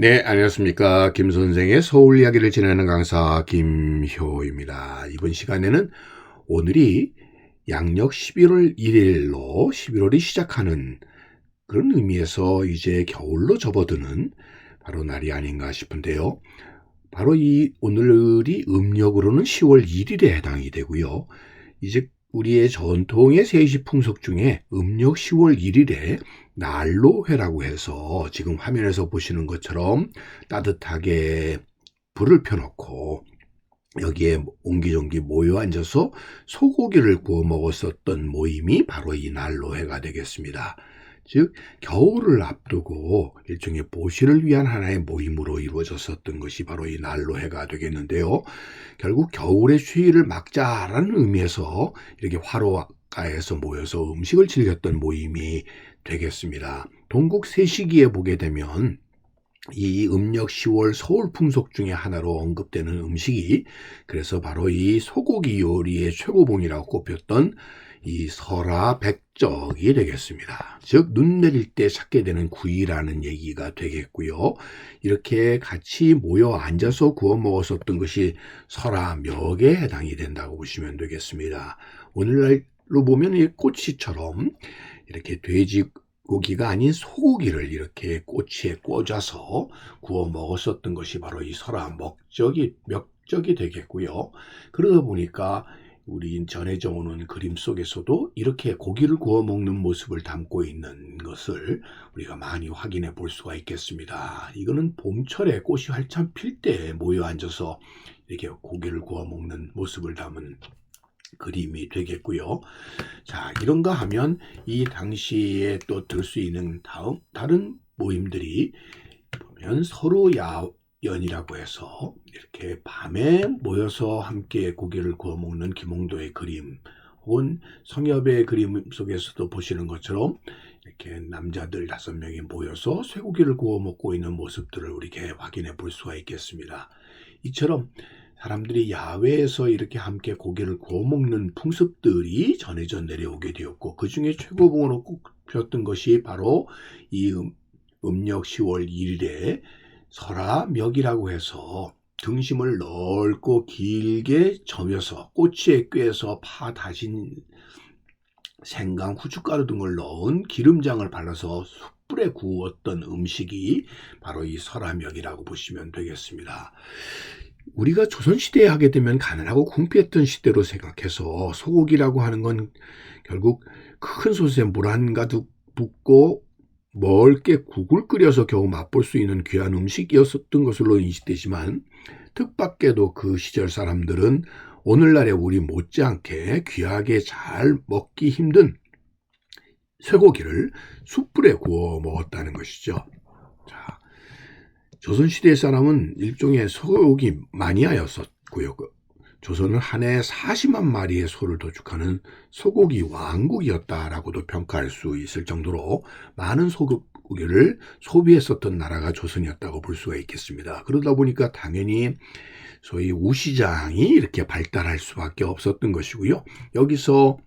네, 안녕하십니까. 김 선생의 서울 이야기를 지내는 강사 김효입니다. 이번 시간에는 오늘이 양력 11월 1일로 11월이 시작하는 그런 의미에서 이제 겨울로 접어드는 바로 날이 아닌가 싶은데요. 바로 이 오늘이 음력으로는 10월 1일에 해당이 되고요. 이제 우리의 전통의 세시 풍속 중에 음력 10월 1일에 난로회라고 해서 지금 화면에서 보시는 것처럼 따뜻하게 불을 펴놓고 여기에 옹기종기 모여 앉아서 소고기를 구워 먹었었던 모임이 바로 이 난로회가 되겠습니다. 즉 겨울을 앞두고 일종의 보시를 위한 하나의 모임으로 이루어졌었던 것이 바로 이 난로해가 되겠는데요. 결국 겨울의 추위를 막자라는 의미에서 이렇게 화로가에서 모여서 음식을 즐겼던 모임이 되겠습니다. 동국 세시기에 보게 되면 이 음력 10월 서울 풍속 중에 하나로 언급되는 음식이 그래서 바로 이 소고기 요리의 최고봉이라고 꼽혔던 이 설화 백적이 되겠습니다. 즉, 눈 내릴 때 찾게 되는 구이라는 얘기가 되겠고요. 이렇게 같이 모여 앉아서 구워 먹었었던 것이 설화 멱에 해당이 된다고 보시면 되겠습니다. 오늘날로 보면 이 꼬치처럼 이렇게 돼지 고기가 아닌 소고기를 이렇게 꼬치에 꽂아서 구워 먹었었던 것이 바로 이 설화 먹적이 멱적이 되겠고요. 그러다 보니까 우리 전해져 오는 그림 속에서도 이렇게 고기를 구워 먹는 모습을 담고 있는 것을 우리가 많이 확인해 볼 수가 있겠습니다. 이거는 봄철에 꽃이 활참 필때 모여 앉아서 이렇게 고기를 구워 먹는 모습을 담은 그림이 되겠고요. 자, 이런가 하면 이 당시에 또 들 수 있는 다음 다른 모임들이 보면 서로 야, 연이라고 해서 이렇게 밤에 모여서 함께 고기를 구워 먹는 김홍도의 그림 혹은 성엽의 그림 속에서도 보시는 것처럼 이렇게 남자들 다섯 명이 모여서 쇠고기를 구워 먹고 있는 모습들을 우리게 확인해 볼 수가 있겠습니다. 이처럼 사람들이 야외에서 이렇게 함께 고기를 구워 먹는 풍습들이 전해져 내려오게 되었고 그 중에 최고봉으로 꼽혔던 것이 바로 이 음, 음력 10월 1일에 설화멱이라고 해서 등심을 넓고 길게 점여서 꼬치에 꿰서 파 다진 생강, 후춧가루 등을 넣은 기름장을 발라서 숯불에 구웠던 음식이 바로 이 설화멱이라고 보시면 되겠습니다. 우리가 조선시대에 하게 되면 가난하고 궁피했던 시대로 생각해서 소고기라고 하는 건 결국 큰 솥에 물 한 가득 붓고 멀게 국을 끓여서 겨우 맛볼 수 있는 귀한 음식이었었던 것으로 인식되지만 뜻밖에도 그 시절 사람들은 오늘날의 우리 못지않게 귀하게 잘 먹기 힘든 쇠고기를 숯불에 구워 먹었다는 것이죠. 자, 조선시대 사람은 일종의 소고기 마니아였었고요. 그 조선은 한해 40만 마리의 소를 도축하는 소고기 왕국이었다라고도 평가할 수 있을 정도로 많은 소고기를 소비했었던 나라가 조선이었다고 볼 수가 있겠습니다. 그러다 보니까 당연히 소위 우시장이 이렇게 발달할 수밖에 없었던 것이고요. 여기서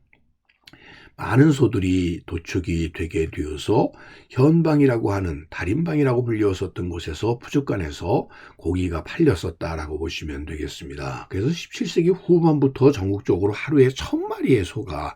많은 소들이 도축이 되게 되어서 현방이라고 하는 달인방이라고 불리웠었던 곳에서 푸죽간에서 고기가 팔렸었다라고 보시면 되겠습니다. 그래서 17세기 후반부터 전국적으로 하루에 천 마리의 소가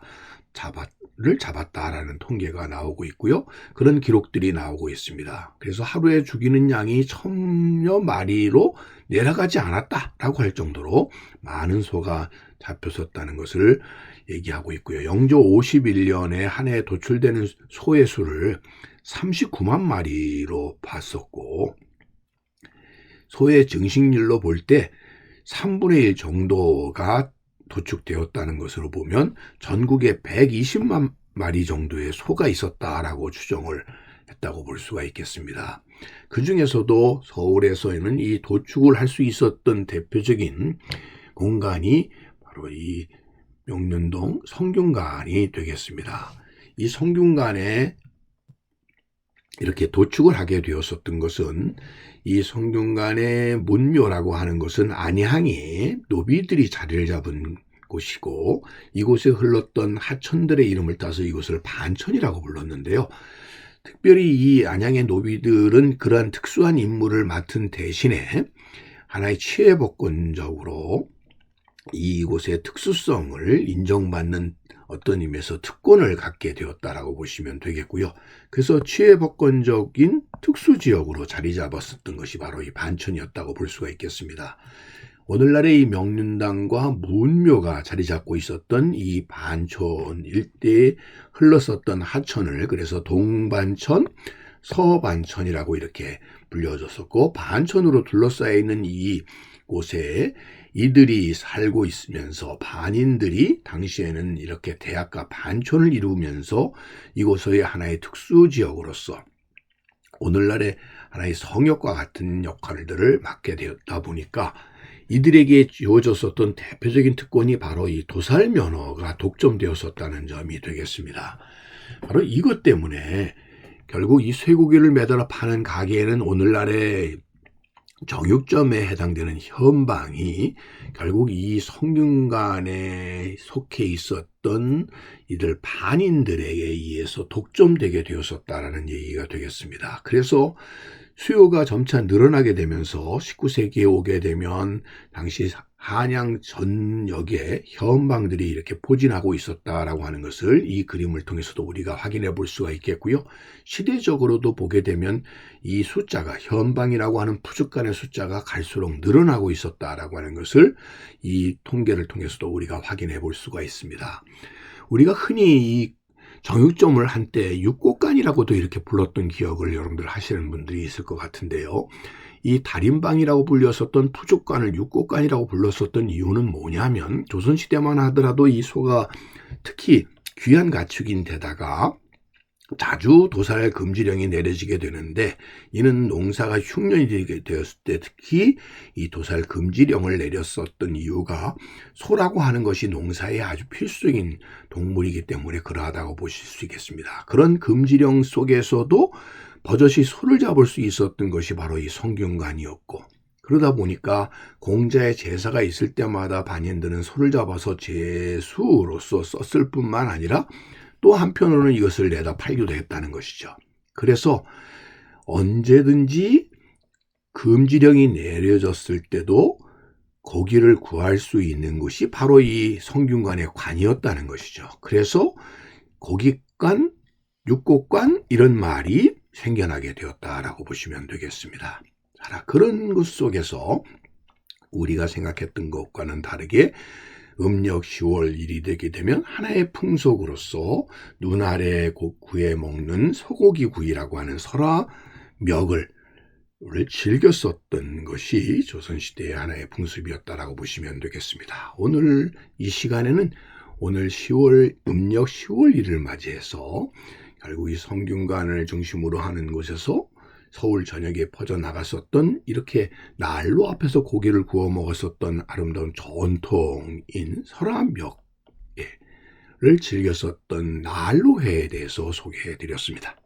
잡았 를 잡았다라는 통계가 나오고 있고요. 그런 기록들이 나오고 있습니다. 그래서 하루에 죽이는 양이 천여 마리로 내려가지 않았다라고 할 정도로 많은 소가 잡혔었다는 것을 얘기하고 있고요. 영조 51년에 한 해 도출되는 소의 수를 39만 마리로 봤었고 소의 증식률로 볼 때 3분의 1 정도가 도축되었다는 것으로 보면 전국에 120만 마리 정도의 소가 있었다라고 추정을 했다고 볼 수가 있겠습니다. 그 중에서도 서울에서는 이 도축을 할 수 있었던 대표적인 공간이 바로 이 명륜동 성균관이 되겠습니다. 이 성균관에 이렇게 도축을 하게 되었었던 것은 이 성균관의 문묘라고 하는 것은 안양에 노비들이 자리를 잡은 곳이고 이곳에 흘렀던 하천들의 이름을 따서 이곳을 반천이라고 불렀는데요. 특별히 이 안양의 노비들은 그러한 특수한 임무를 맡은 대신에 하나의 취해복권적으로 이곳의 특수성을 인정받는 어떤 의미에서 특권을 갖게 되었다라고 보시면 되겠고요. 그래서 취해복권적인 특수지역으로 자리 잡았었던 것이 바로 이 반천이었다고 볼 수가 있겠습니다. 오늘날의 이 명륜당과 문묘가 자리 잡고 있었던 이 반천 일대에 흘렀었던 하천을 그래서 동반천, 서반천이라고 이렇게 불려졌었고 반천으로 둘러싸여 있는 이 곳에 이들이 살고 있으면서 반인들이 당시에는 이렇게 대학가 반촌을 이루면서 이곳의 하나의 특수 지역으로서 오늘날의 하나의 성역과 같은 역할들을 맡게 되었다 보니까 이들에게 주어졌었던 대표적인 특권이 바로 이 도살 면허가 독점되었었다는 점이 되겠습니다. 바로 이것 때문에 결국 이 쇠고기를 매달아 파는 가게에는 오늘날의 정육점에 해당되는 현방이 결국 이 성균관에 속해 있었던 이들 반인들에게 의해서 독점되게 되었었다라는 얘기가 되겠습니다. 그래서 수요가 점차 늘어나게 되면서 19세기에 오게 되면 당시 한양 전역에 현방들이 이렇게 포진하고 있었다라고 하는 것을 이 그림을 통해서도 우리가 확인해 볼 수가 있겠고요. 시대적으로도 보게 되면 이 숫자가 현방이라고 하는 푸죽간의 숫자가 갈수록 늘어나고 있었다라고 하는 것을 이 통계를 통해서도 우리가 확인해 볼 수가 있습니다. 우리가 흔히 이 정육점을 한때 육곡간이라고도 이렇게 불렀던 기억을 여러분들 하시는 분들이 있을 것 같은데요. 이 달인방이라고 불렸었던 푸족관을 육곡관이라고 불렀었던 이유는 뭐냐면 조선시대만 하더라도 이 소가 특히 귀한 가축인 데다가 자주 도살 금지령이 내려지게 되는데 이는 농사가 흉년이 되게 되었을 때 특히 이 도살 금지령을 내렸었던 이유가 소라고 하는 것이 농사에 아주 필수적인 동물이기 때문에 그러하다고 보실 수 있겠습니다. 그런 금지령 속에서도 버젓이 소를 잡을 수 있었던 것이 바로 이 성균관이었고 그러다 보니까 공자의 제사가 있을 때마다 반인들은 소를 잡아서 제수로서 썼을 뿐만 아니라 또 한편으로는 이것을 내다 팔기도 했다는 것이죠. 그래서 언제든지 금지령이 내려졌을 때도 고기를 구할 수 있는 곳이 바로 이 성균관의 관이었다는 것이죠. 그래서 고깃관, 육곡관 이런 말이 생겨나게 되었다라고 보시면 되겠습니다. 자, 그런 것 속에서 우리가 생각했던 것과는 다르게 음력 10월 1이 되게 되면 하나의 풍속으로서 눈 아래 구에 먹는 소고기 구이라고 하는 설화 멱을 즐겼었던 것이 조선시대의 하나의 풍습이었다라고 보시면 되겠습니다. 오늘 이 시간에는 오늘 10월 음력 10월 1을 맞이해서 결국 이 성균관을 중심으로 하는 곳에서 서울 전역에 퍼져나갔었던 이렇게 난로 앞에서 고기를 구워 먹었었던 아름다운 전통인 설암역을 즐겼었던 난로회에 대해서 소개해 드렸습니다.